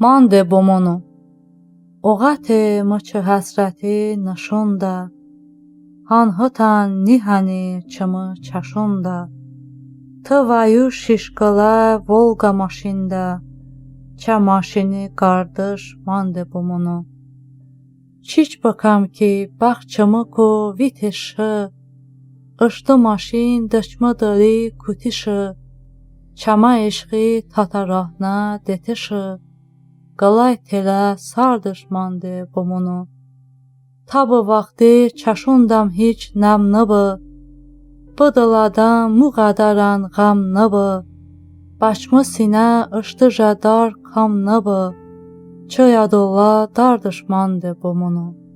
مانده بومونو اوقت ما چه حسرت نشونده Hanhıtan nihani çımı çaşunda. Tıvayu şişkala volga maşinda. Ça maşini qardır mande bumunu. Çiç bakam ki bahçamı ko viteşi. اشتو ماشین دشمه داری کتیشه چما عشقی تاتا راهنه دتیشه qalay telə sar düşmandı bomunu. Tabı vaxtı çaşundam hiç nam nabı. Bıdılada mu qadaran qam nabı. Başmı sinə ıştıca dar kam nabı. Çöya dola dar düşmandı bomunu.